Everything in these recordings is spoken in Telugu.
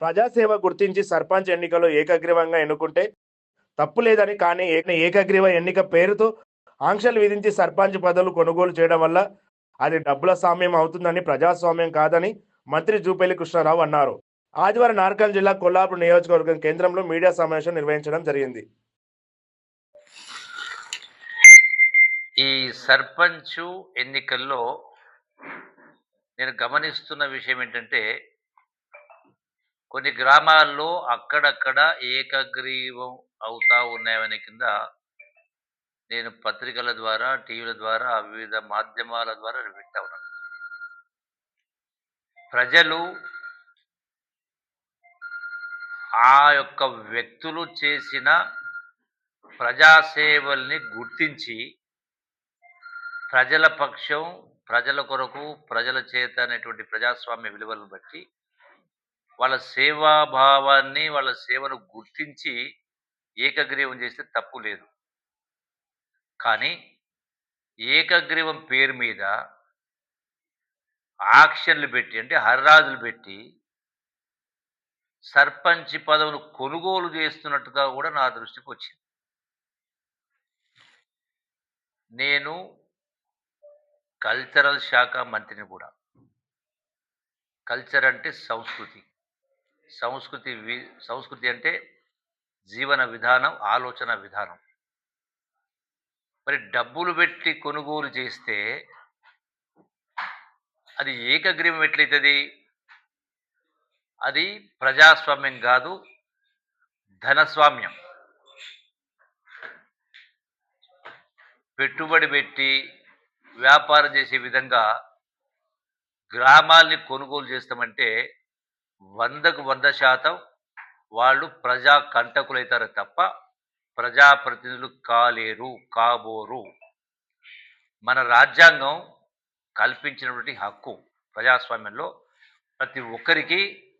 ప్రజాసేవ గుర్తించి సర్పంచ్ ఎన్నికలో ఏకగ్రీవంగా ఎన్నుకుంటే తప్పు లేదని కానీ ఏకగ్రీవ ఎన్నిక పేరుతో ఆంక్షలు విధించి సర్పంచ్ పదవులు కొనుగోలు చేయడం వల్ల అది డబ్బుల సామ్యం అవుతుందని ప్రజాస్వామ్యం కాదని మంత్రి జూపల్లి కృష్ణారావు అన్నారు. ఆదివారం నార్కల్ జిల్లా కొల్లాపూర్ నియోజకవర్గం కేంద్రంలో మీడియా సమావేశం నిర్వహించడం జరిగింది. ఈ సర్పంచు ఎన్నికల్లో నేను గమనిస్తున్న విషయం ఏంటంటే కొన్ని గ్రామాల్లో అక్కడక్కడ ఏకగ్రీవం అవుతా ఉన్నాయనే కింద నేను పత్రికల ద్వారా టీవీల ద్వారా వివిధ మాధ్యమాల ద్వారా వింటా ఉన్నాను. ప్రజలు ఆ యొక్క వ్యక్తులు చేసిన ప్రజాసేవల్ని గుర్తించి ప్రజల పక్షం ప్రజల కొరకు ప్రజల చేత అనేటువంటి ప్రజాస్వామ్య విలువలను బట్టి వాళ్ళ సేవాభావాన్ని వాళ్ళ సేవను గుర్తించి ఏకగ్రీవం చేస్తే తప్పు లేదు. కానీ ఏకగ్రీవం పేరు మీద ఆక్షన్లు పెట్టి అంటే హర్రాజులు పెట్టి సర్పంచ్ పదవును కొనుగోలు చేస్తున్నట్టుగా కూడా నా దృష్టికి వచ్చింది. నేను కల్చరల్ శాఖ మంత్రిని కూడా. కల్చర్ అంటే సంస్కృతి. సంస్కృతి వి సంస్కృతి అంటే జీవన విధానం ఆలోచన విధానం. మరి డబ్బులు పెట్టి కొనుగోలు చేస్తే అది ఏకగ్రీవం ఎట్లయితుంది? అది ప్రజాస్వామ్యం కాదు ధనస్వామ్యం. పెట్టుబడి పెట్టి వ్యాపారం చేసే విధంగా గ్రామాల్ని కొనుగోలు చేస్తామంటే వందకు వంద శాతం వాళ్ళు ప్రజా కంటకులైతారు తప్ప ప్రజాప్రతినిధులు కాలేరు కాబోరు. మన రాజ్యాంగం కల్పించినటువంటి హక్కు ప్రజాస్వామ్యంలో ప్రతి ఒక్కరికి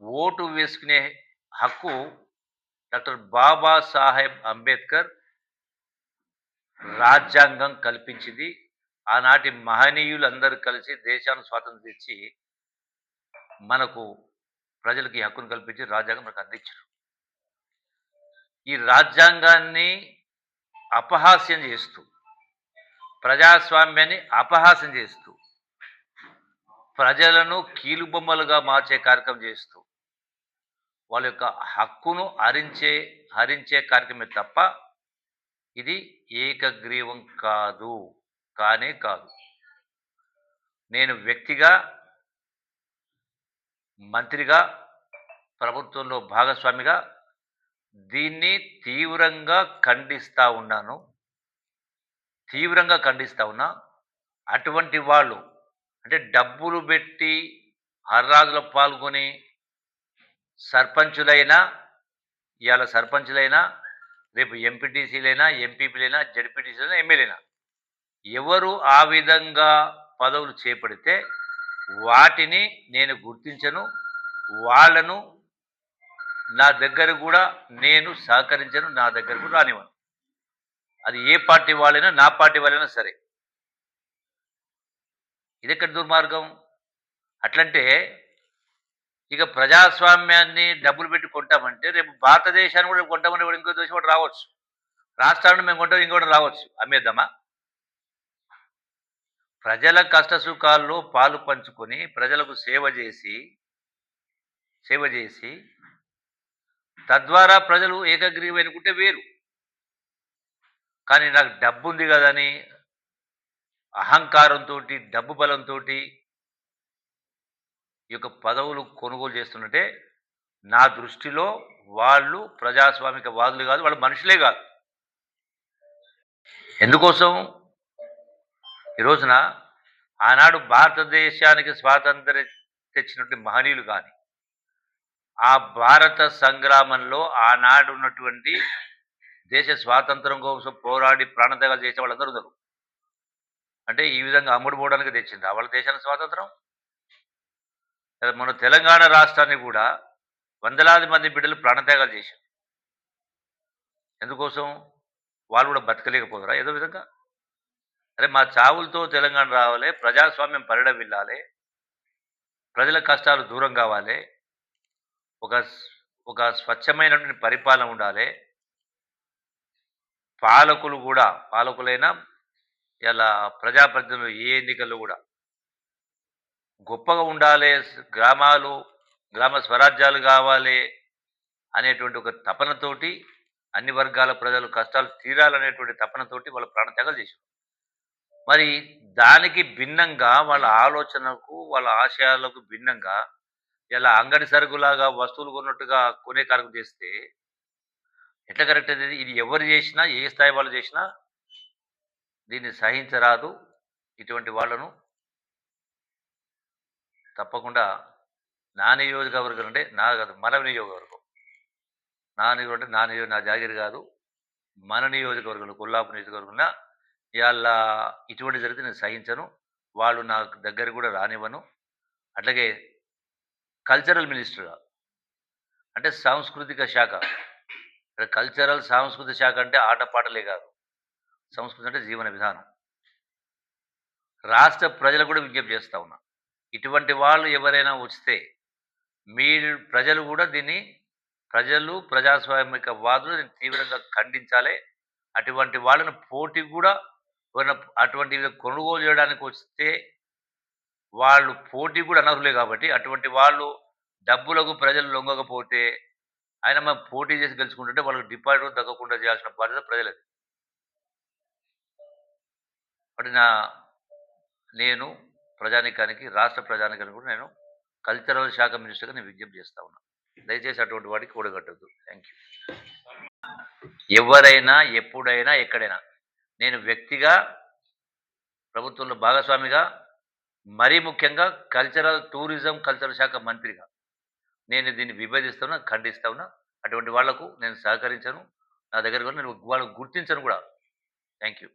ఓటు వేసుకునే హక్కు డాక్టర్ బాబాసాహెబ్ అంబేద్కర్ రాజ్యాంగం కల్పించింది. ఆనాటి మహనీయులందరూ కలిసి దేశాన్ని స్వాతంత్రం తెచ్చి మనకు ప్రజలకు ఈ హక్కును కల్పించి రాజ్యాంగం మనకు అందించారు. ఈ రాజ్యాంగాన్ని అపహాస్యం చేస్తూ ప్రజాస్వామ్యాన్ని అపహాస్యం చేస్తూ ప్రజలను కీలుబొమ్మలుగా మార్చే కార్యక్రమం చేస్తూ వాళ్ళ యొక్క హక్కును హరించే హరించే కార్యక్రమే తప్ప ఇది ఏకగ్రీవం కాదు. కానే కాదు. నేను వ్యక్తిగా మంత్రిగా ప్రభుత్వంలో భాగస్వామిగా దీన్ని తీవ్రంగా ఖండిస్తూ ఉన్నాను. తీవ్రంగా ఖండిస్తూ ఉన్నా అటువంటి వాళ్ళు అంటే డబ్బులు పెట్టి హర్రాజులో పాల్గొని సర్పంచులైనా ఇవాళ సర్పంచులైనా రేపు ఎంపీటీసీలైనా ఎంపీపీలైనా జడ్పీటీసీలైనా ఎమ్మెల్యేనా ఎవరు ఆ విధంగా పదవులు చేపడితే వాటిని నేను గుర్తించను వాళ్ళను నా దగ్గర కూడా నేను సహకరించను నా దగ్గరకు రానివ్వను. అది ఏ పార్టీ వాళ్ళైనా నా పార్టీ వాళ్ళైనా సరే. ఇది ఎక్కడ దుర్మార్గం? అట్లంటే ఇక ప్రజాస్వామ్యాన్ని డబ్బులు పెట్టి కొంటామంటే రేపు భారతదేశాన్ని కూడా కొంటామని ఇంకో దేశం కూడా రావచ్చు. రాష్ట్రాన్ని మేము కొంటాం ఇంకోటి రావచ్చు. అమ్మేద్దామా? ప్రజల కష్టసుఖాల్లో పాలు పంచుకొని ప్రజలకు సేవ చేసి సేవ చేసి తద్వారా ప్రజలు ఏకగ్రీవం అనుకుంటే వేరు. కానీ నాకు డబ్బు ఉంది కదని అహంకారంతో డబ్బు బలంతో ఈ యొక్క పదవులు కొనుగోలు చేస్తున్నట్టే నా దృష్టిలో వాళ్ళు ప్రజాస్వామిక వాదులు కాదు వాళ్ళు మనుషులే కాదు. ఎందుకోసం? ఈ రోజున ఆనాడు భారతదేశానికి స్వాతంత్ర్యం తెచ్చినటువంటి మహనీయులు కానీ ఆ భారత సంగ్రామంలో ఆనాడు ఉన్నటువంటి దేశ స్వాతంత్రం కోసం పోరాడి ప్రాణత్యాగాలు చేసే వాళ్ళందరూ ఉన్నారు. అంటే ఈ విధంగా అమ్ముడు పోవడానికి తెచ్చింది. వాళ్ళ దేశానికి స్వాతంత్రం? మన తెలంగాణ రాష్ట్రాన్ని కూడా వందలాది మంది బిడ్డలు ప్రాణత్యాగాలు చేశారు. ఎందుకోసం? వాళ్ళు కూడా బతకలేకపోతారా ఏదో విధంగా? అరే మా చావులతో తెలంగాణ రావాలి ప్రజాస్వామ్యం పరిడవిల్లాలి ప్రజల కష్టాలు దూరం కావాలి ఒక ఒక స్వచ్ఛమైనటువంటి పరిపాలన ఉండాలి. పాలకులు కూడా పాలకులైనా ఇలా ప్రజాప్రతినిధులు ఏ ఎన్నికల్లో కూడా గొప్పగా ఉండాలి గ్రామాలు గ్రామ స్వరాజ్యాలు కావాలి అనేటువంటి ఒక తపనతోటి అన్ని వర్గాల ప్రజలు కష్టాలు తీరాలనేటువంటి తపనతోటి వాళ్ళ ప్రాణత్యాగాలు చేశారు. మరి దానికి భిన్నంగా వాళ్ళ ఆలోచనకు వాళ్ళ ఆశయాలకు భిన్నంగా ఇలా అంగడి సరుకులాగా వస్తువులు కొన్నట్టుగా కొనే కార్యక్రమం చేస్తే ఎట్లా కరెక్ట్ అనేది? ఇది ఎవరు చేసినా ఏ స్థాయి వాళ్ళు చేసినా దీన్ని సహించరాదు ఇటువంటి వాళ్ళను. తప్పకుండా నా నియోజకవర్గం అంటే నా కాదు మన నియోజకవర్గం. నా నియోజకవర్గం అంటే నా నియోజక నా జాగిరి కాదు. మన నియోజకవర్గంలో కొల్లాపు నియోజకవర్గంలో ఇవాళ ఇటువంటి జరిగితే నేను సహించను. వాళ్ళు నా దగ్గర కూడా రానివ్వను. అట్లాగే కల్చరల్ మినిస్టర్ అంటే సాంస్కృతిక శాఖ. కల్చరల్ సాంస్కృతిక శాఖ అంటే ఆటపాటలే కాదు. సంస్కృతి అంటే జీవన విధానం. రాష్ట్ర ప్రజలు కూడా విజ్ఞప్తి చేస్తా ఉన్నా. ఇటువంటి వాళ్ళు ఎవరైనా వస్తే మీరు ప్రజలు కూడా దీన్ని ప్రజలు ప్రజాస్వామిక వాదులు దీన్ని తీవ్రంగా ఖండించాలి. అటువంటి వాళ్ళని పోటీ కూడా అటువంటివి కొనుగోలు చేయడానికి వస్తే వాళ్ళు పోటీ కూడా అనర్హులే కాబట్టి అటువంటి వాళ్ళు డబ్బులకు ప్రజలు లొంగకపోతే ఆయన మనం పోటీ చేసి గెలుచుకుంటుంటే వాళ్ళకి డిపాజిట్ తగ్గకుండా చేయాల్సిన బాధ్యత ప్రజలది. కాబట్టి నా నేను ప్రజానికానికి రాష్ట్ర ప్రజానికానికి కూడా నేను కల్చరల్ శాఖ మినిస్టర్గా నేను విజ్ఞప్తి చేస్తా ఉన్నా. దయచేసి అటువంటి వాడికి కూడగట్టద్దు థ్యాంక్ యూ ఎవరైనా ఎప్పుడైనా ఎక్కడైనా నేను వ్యక్తిగా ప్రభుత్వంలో భాగస్వామిగా మరీ ముఖ్యంగా కల్చరల్ టూరిజం కల్చరల్ శాఖ మంత్రిగా నేను దీన్ని విభేదిస్తున్నా ఖండిస్తా ఉన్నా అటువంటి వాళ్ళకు నేను సహకరించను. నా దగ్గర కూడా నేను వాళ్ళకు గుర్తించను కూడా. Thank you